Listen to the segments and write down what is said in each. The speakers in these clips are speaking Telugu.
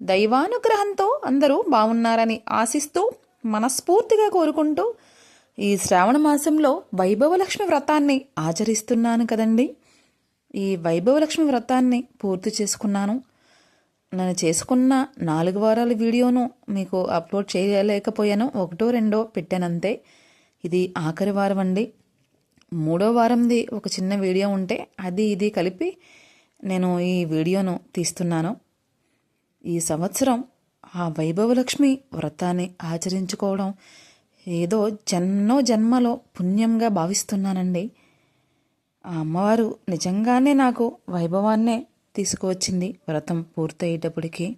దైవానుగ్రహంతో అందరూ బాగున్నారని ఆశిస్తూ మనస్ఫూర్తిగా కోరుకుంటూ ఈ శ్రావణ మాసంలో వైభవలక్ష్మి వ్రతాన్ని ఆచరిస్తున్నాను కదండి. ఈ వైభవలక్ష్మి వ్రతాన్ని పూర్తి చేసుకున్నాను. నేను చేసుకున్న నాలుగు వారాల వీడియోను మీకు అప్లోడ్ చేయలేకపోయాను. ఒకటో రెండో పెట్టానంతే. ఇది ఆఖరి వారం అండి. మూడో వారంది ఒక చిన్న వీడియో ఉంటే అది ఇది కలిపి నేను ఈ వీడియోను తీస్తున్నాను. ఈ సంవత్సరం ఆ వైభవలక్ష్మి వ్రతాన్ని ఆచరించుకోవడం ఏదో జన్నో జన్మలో పుణ్యంగా భావిస్తున్నానండి. ఆ అమ్మవారు నిజంగానే నాకు వైభవాన్నే తీసుకువచ్చింది వ్రతం పూర్తయ్యేటప్పటికి.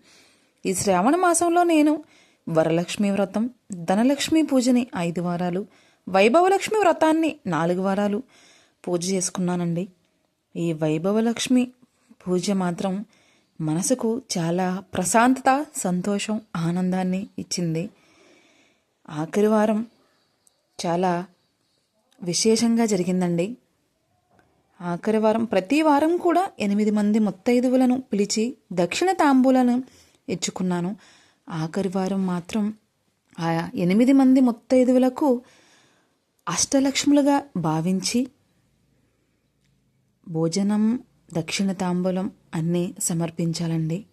ఈ శ్రావణ మాసంలో నేను వరలక్ష్మి వ్రతం ధనలక్ష్మి పూజని ఐదు వారాలు వైభవలక్ష్మి వ్రతాన్ని నాలుగు వారాలు పూజ చేసుకున్నానండి. ఈ వైభవలక్ష్మి పూజ మాత్రం మనసుకు చాలా ప్రశాంతత సంతోషం ఆనందాన్ని ఇచ్చింది. ఆఖరి వారం చాలా విశేషంగా జరిగిందండి. ఆఖరి వారం ప్రతి వారం కూడా ఎనిమిది మంది ముత్తైదువులను పిలిచి దక్షిణ తాంబూలను ఇచ్చుకున్నాను ఆఖరి వారం మాత్రం ఆ ఎనిమిది మంది ముత్తైదువులకు అష్టలక్ష్ములుగా భావించి భోజనం దక్షిణ తాంబూలం అన్నీ సమర్పించాలండి.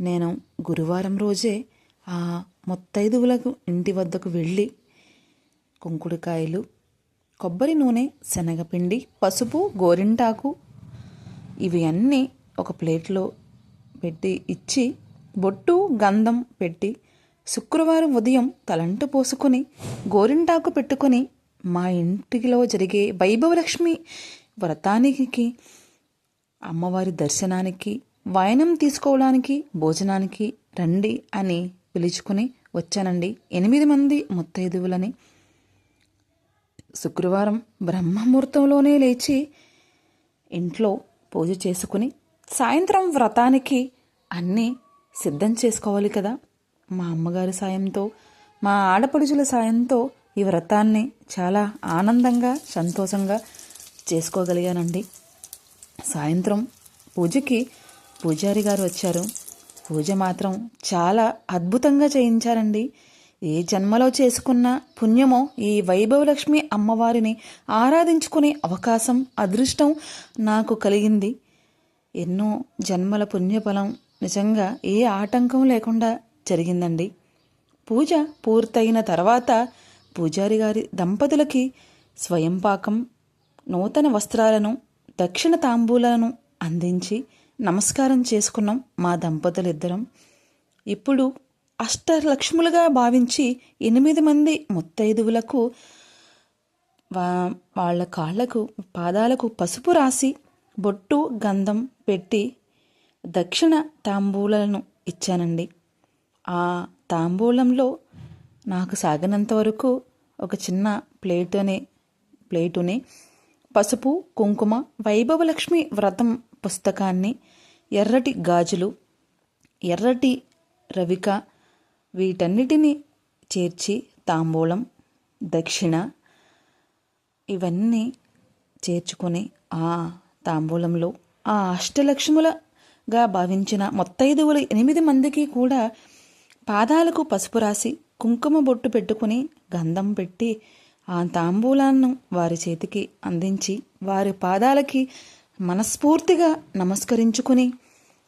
నేను గురువారం రోజే ఆ ముత్తైదువులకు ఇంటి వద్దకు వెళ్ళి కుంకుడుకాయలు కొబ్బరి నూనె శనగపిండి పసుపు గోరింటాకు ఇవి అన్నీ ఒక ప్లేట్లో పెట్టి ఇచ్చి బొట్టు గంధం పెట్టి శుక్రవారం ఉదయం తలంటు పోసుకొని గోరింటాకు పెట్టుకొని మా ఇంటిలో జరిగే వైభవలక్ష్మి వ్రతానికి అమ్మవారి దర్శనానికి వైనం తీసుకోవడానికి భోజనానికి రండి అని పిలుచుకుని వచ్చానండి. ఎనిమిది మంది ముత్తైదువులని. శుక్రవారం బ్రహ్మముహూర్తంలోనే లేచి ఇంట్లో పూజ చేసుకుని సాయంత్రం వ్రతానికి అన్నీ సిద్ధం చేసుకోవాలి కదా. మా అమ్మగారి సాయంతో మా ఆడపడుచుల సాయంతో ఈ వ్రతాన్ని చాలా ఆనందంగా సంతోషంగా చేసుకోగలిగానండి. సాయంత్రం పూజకి పూజారి గారు వచ్చారు. పూజ మాత్రం చాలా అద్భుతంగా చేయించారండి. ఏ జన్మలో చేసుకున్న పుణ్యమో ఈ వైభవలక్ష్మి అమ్మవారిని ఆరాధించుకునే అవకాశం అదృష్టం నాకు కలిగింది. ఎన్నో జన్మల పుణ్యఫలం నిజంగా ఏ ఆటంకం లేకుండా జరిగిందండి. పూజ పూర్తయిన తర్వాత పూజారి గారి దంపతులకి స్వయంపాకం నూతన వస్త్రాలను దక్షిణ తాంబూలను అందించి నమస్కారం చేసుకున్నాం మా దంపతులిద్దరం. ఇప్పుడు అష్టలక్ష్ములుగా భావించి ఎనిమిది మంది ముత్తైదువులకు వా వాళ్ళ కాళ్ళకు పాదాలకు పసుపు రాసి బొట్టు గంధం పెట్టి దక్షిణ తాంబూలను ఇచ్చానండి. ఆ తాంబూలంలో నాకు సాగినంత వరకు ఒక చిన్న ప్లేటుని ప్లేటుని పసుపు కుంకుమ వైభవలక్ష్మి వ్రతం పుస్తకాన్ని ఎర్రటి గాజులు ఎర్రటి రవిక వీటన్నిటిని చేర్చి తాంబూలం దక్షిణ ఇవన్నీ చేర్చుకొని ఆ తాంబూలంలో ఆ అష్టలక్ష్ములగా భావించిన మొత్తైదువులు ఎనిమిది మందికి కూడా పాదాలకు పసుపు రాసి కుంకుమ బొట్టు పెట్టుకుని గంధం పెట్టి ఆ తాంబూలాన్ని వారి చేతికి అందించి వారి పాదాలకి మనస్ఫూర్తిగా నమస్కరించుకుని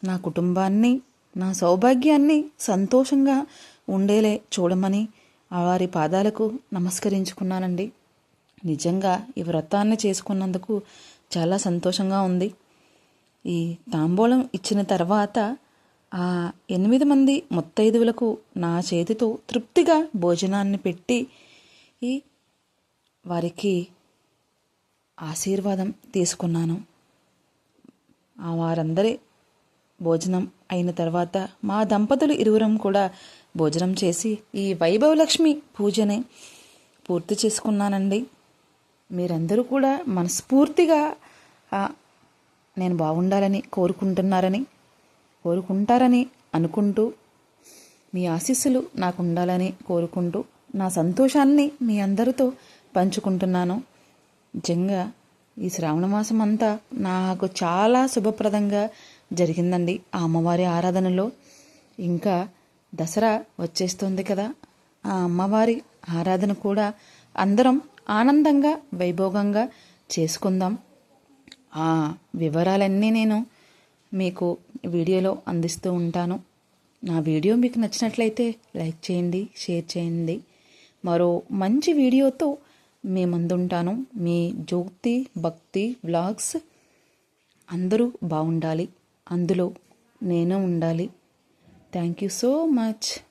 నా కుటుంబాన్ని నా సౌభాగ్యాన్ని సంతోషంగా ఉండేలే చూడమని ఆ వారి పాదాలకు నమస్కరించుకున్నానండి. నిజంగా ఈ వ్రతాన్ని చేసుకున్నందుకు చాలా సంతోషంగా ఉంది. ఈ తాంబూలం ఇచ్చిన తర్వాత ఆ ఎనిమిది మంది ముత్తైదువులకు నా చేతితో తృప్తిగా భోజనాన్ని పెట్టి ఈ వారికి ఆశీర్వాదం తీసుకున్నాను. ఆ వారందరి భోజనం అయిన తర్వాత మా దంపతులు ఇరువురం కూడా భోజనం చేసి ఈ వైభవలక్ష్మి పూజని పూర్తి చేసుకున్నానండి. మీరందరూ కూడా మనస్ఫూర్తిగా నేను బాగుండాలని కోరుకుంటున్నారని కోరుకుంటారని అనుకుంటూ మీ ఆశీస్సులు నాకు ఉండాలని కోరుకుంటూ నా సంతోషాన్ని మీ అందరితో పంచుకుంటున్నాను. నిజంగా ఈ శ్రావణ మాసం అంతా నాకు చాలా శుభప్రదంగా జరిగిందండి ఆ అమ్మవారి ఆరాధనలో. ఇంకా దసరా వచ్చేస్తుంది కదా ఆ అమ్మవారి ఆరాధన కూడా అందరం ఆనందంగా వైభోగంగా చేసుకుందాం. ఆ వివరాలన్నీ నేను మీకు వీడియోలో అందిస్తూ ఉంటాను. నా వీడియో మీకు నచ్చినట్లయితే లైక్ చేయండి షేర్ చేయండి. మరో మంచి వీడియోతో మీ ముందుంటాను. మీ జ్యోతి భక్తి వ్లాగ్స్ అందరూ బాగుండాలి అందులో నేను ఉండాలి. Thank you so much.